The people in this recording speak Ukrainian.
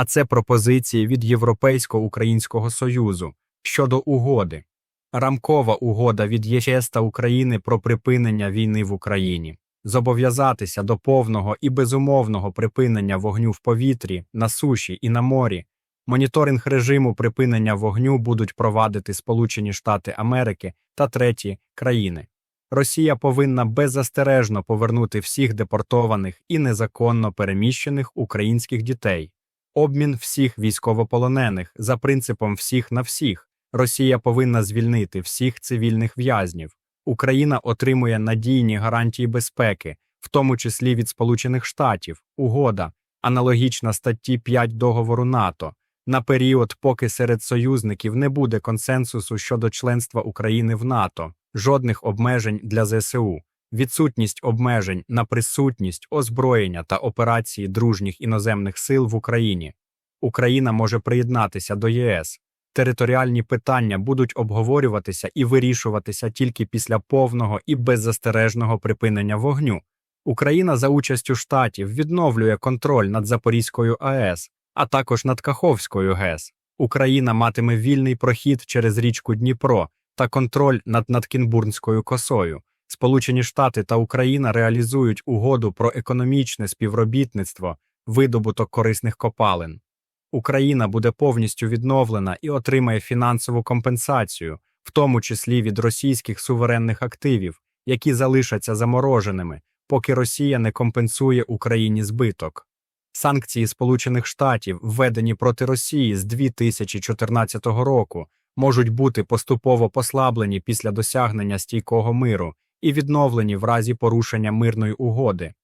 а це пропозиції від Європейсько-Українського Союзу щодо угоди. Рамкова угода від ЄС та України про припинення війни в Україні. Зобов'язатися до повного і безумовного припинення вогню в повітрі, на суші і на морі. Моніторинг режиму припинення вогню будуть провадити Сполучені Штати Америки та треті країни. Росія повинна беззастережно повернути всіх депортованих і незаконно переміщених українських дітей. Обмін всіх військовополонених за принципом всіх на всіх. Росія повинна звільнити всіх цивільних в'язнів. Україна отримує надійні гарантії безпеки, в тому числі від Сполучених Штатів, угода, аналогічна статті 5 договору НАТО, на період, поки серед союзників не буде консенсусу щодо членства України в НАТО, жодних обмежень для ЗСУ, відсутність обмежень на присутність, озброєння та операції дружніх іноземних сил в Україні. Україна може приєднатися до ЄС. Територіальні питання будуть обговорюватися і вирішуватися тільки після повного і беззастережного припинення вогню. Україна за участю штатів відновлює контроль над Запорізькою АЕС, а також над Каховською ГЕС. Україна матиме вільний прохід через річку Дніпро та контроль над Надкінбурнською косою. Сполучені Штати та Україна реалізують угоду про економічне співробітництво, видобуток корисних копалин. Україна буде повністю відновлена і отримає фінансову компенсацію, в тому числі від російських суверенних активів, які залишаться замороженими, поки Росія не компенсує Україні збиток. Санкції Сполучених Штатів, введені проти Росії з 2014 року, можуть бути поступово послаблені після досягнення стійкого миру і відновлені в разі порушення мирної угоди.